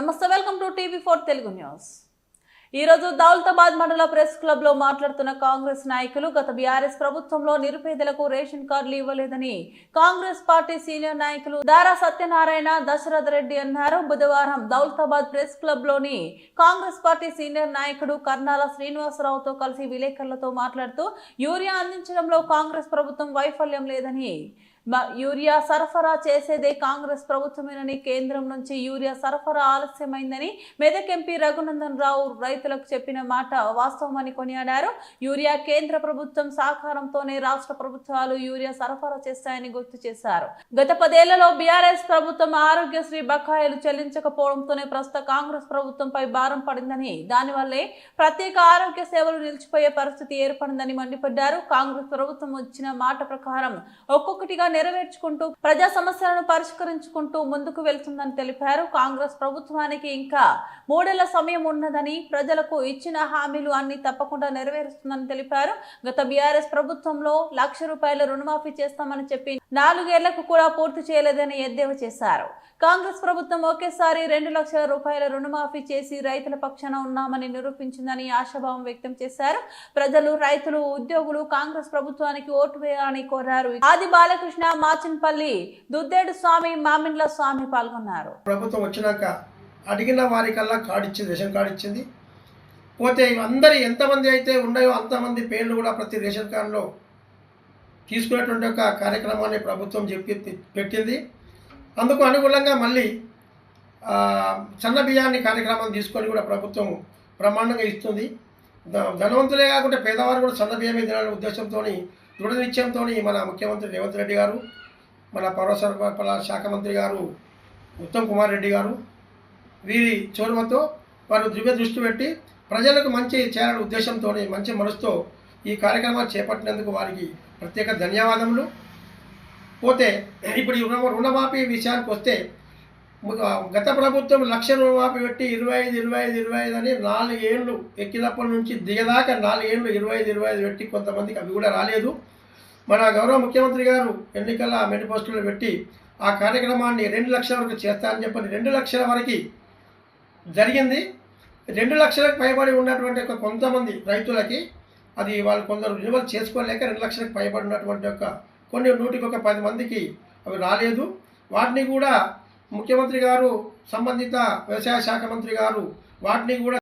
నమస్తే welcome to TV four Telugu news. ఈ రోజు దౌలతాబాద్ మండల ప్రెస్ క్లబ్లో మాట్లాడుతున్న కాంగ్రెస్ నాయకులు గత బీఆర్ఎస్ ప్రభుత్వంలో నిరుపేదలకు రేషన్ కార్డులు ఇవ్వలేదని కాంగ్రెస్ పార్టీ సీనియర్ నాయకులు దారా సత్యనారాయణ దశరథ రెడ్డి అన్నారు. బుధవారం దౌలతాబాద్ ప్రెస్ క్లబ్లోని కాంగ్రెస్ పార్టీ సీనియర్ నాయకుడు కర్నాల శ్రీనివాసరావుతో కలిసి విలేకరులతో మాట్లాడుతూ యూరియా అందించడంలో కాంగ్రెస్ ప్రభుత్వం వైఫల్యం లేదని యూరియా సరఫరా చేసేదే కాంగ్రెస్ ప్రభుత్వమేనని కేంద్రం నుంచి యూరియా సరఫరా ఆలస్యమైందని మెదక్ ఎంపీ రఘునందన్ రావు రైతులకు చెప్పిన మాట వాస్తవమని కొనియాడారు. యూరియా కేంద్ర ప్రభుత్వం సహకారంతోనే రాష్ట్ర ప్రభుత్వాలు యూరియా సరఫరా చేస్తాయని గుర్తు చేశారు. గత పదేళ్ళలో బీఆర్ఎస్ ప్రభుత్వం ఆరోగ్యశ్రీ బకాయిలు చెల్లించకపోవడంతోనే ప్రస్తుత కాంగ్రెస్ ప్రభుత్వంపై భారం పడిందని దానివల్లే ప్రత్యేక ఆరోగ్య సేవలు నిలిచిపోయే పరిస్థితి ఏర్పడిందని మండిపడ్డారు. కాంగ్రెస్ ప్రభుత్వం వచ్చిన మాట ప్రకారం ఒక్కొక్కటిగా నెరవేర్చుకుంటూ ప్రజా సమస్యలను పరిష్కరించుకుంటూ ముందుకు వెళ్తుందని తెలిపారు. కాంగ్రెస్ ప్రభుత్వానికి ఇంకా మూడేళ్ళ సమయం ఉన్నదని ప్రజలకు ఇచ్చిన హామీలు అన్ని తప్పకుండా నెరవేరుస్తుందని తెలిపారు. గత బీఆర్ఎస్ ప్రభుత్వంలో లక్ష రూపాయల రుణమాఫీ చేస్తామని చెప్పి నాలుగేళ్ళకు కూడా పూర్తి చేయలేదని ఎద్దేవా చేశారు. కాంగ్రెస్ ప్రభుత్వం ఒకేసారి రెండు లక్షల రూపాయల రుణమాఫీ చేసి రైతుల పక్షాన ఉన్నామని నిరూపించిందని ఆశాభావం వ్యక్తం చేశారు. ప్రజలు రైతులు ఉద్యోగులు కాంగ్రెస్ ప్రభుత్వానికి ఓటు వేయాలని కోరారు. ఆది బాలకృష్ణ మాచిన్పల్లి దుద్దేడు స్వామి మామిండ్ల స్వామి పాల్గొన్నారు. ప్రభుత్వం వచ్చినాక అడిగిన వారికల్లా కాడిచ్చింది రేషన్ కార్డు ఇచ్చింది పోతే అందరి ఎంతమంది అయితే ఉన్నాయో అంతమంది పేర్లు కూడా ప్రతి రేషన్ కార్డులో తీసుకునేటువంటి ఒక కార్యక్రమాన్ని ప్రభుత్వం చెప్పి పెట్టింది. అందుకు అనుగుణంగా మళ్ళీ ఆ, సన్న బియ్యాన్ని కార్యక్రమం తీసుకొని కూడా ప్రభుత్వం బ్రహ్మాండంగా ఇస్తుంది. ధనవంతులే కాకుండా పేదవారు కూడా సన్న బియ్యమే తినాలనే ఉద్దేశంతో దృఢ నిశ్చయంతో మన ముఖ్యమంత్రి రేవంత్ రెడ్డి గారు మన పౌర సరఫరా శాఖ మంత్రి గారు ఉత్తమ్ కుమార్ రెడ్డి గారు వీరి చోరుమతో వారు దివ్య దృష్టి పెట్టి ప్రజలకు మంచి చేయాలనే ఉద్దేశంతో మంచి మనసుతో ఈ కార్యక్రమాలు చేపట్టినందుకు వారికి ప్రత్యేక ధన్యవాదములు. పోతే ఇప్పుడు ఈ రుణ రుణమాఫీ విషయానికి వస్తే గత ప్రభుత్వం లక్ష రుణమాఫీ పెట్టి ఇరవై ఐదు ఇరవై ఐదు ఇరవై ఐదు అని నాలుగేళ్ళు ఎక్కినప్పటి నుంచి దిగదాకా నాలుగేళ్ళు ఇరవై ఐదు ఇరవై ఐదు పెట్టి కొంతమందికి అవి కూడా రాలేదు. మన గౌరవ ముఖ్యమంత్రి గారు ఎన్నికల మేనిఫెస్టోలో పెట్టి ఆ కార్యక్రమాన్ని రెండు లక్షల వరకు చేస్తానని చెప్పని రెండు లక్షల వరకు జరిగింది. రెండు లక్షలకు పైబడి ఉన్నటువంటి ఒక కొంతమంది రైతులకి అది వాళ్ళు కొందరు రినివల్ చేసుకోలేక రెండు లక్షలకు పైబడి ఉన్నటువంటి ఒక కొన్ని నూటికి ఒక పది మందికి అవి రాలేదు. వాటిని కూడా ముఖ్యమంత్రి గారు సంబంధిత వ్యవసాయ శాఖ మంత్రి గారు వాటిని కూడా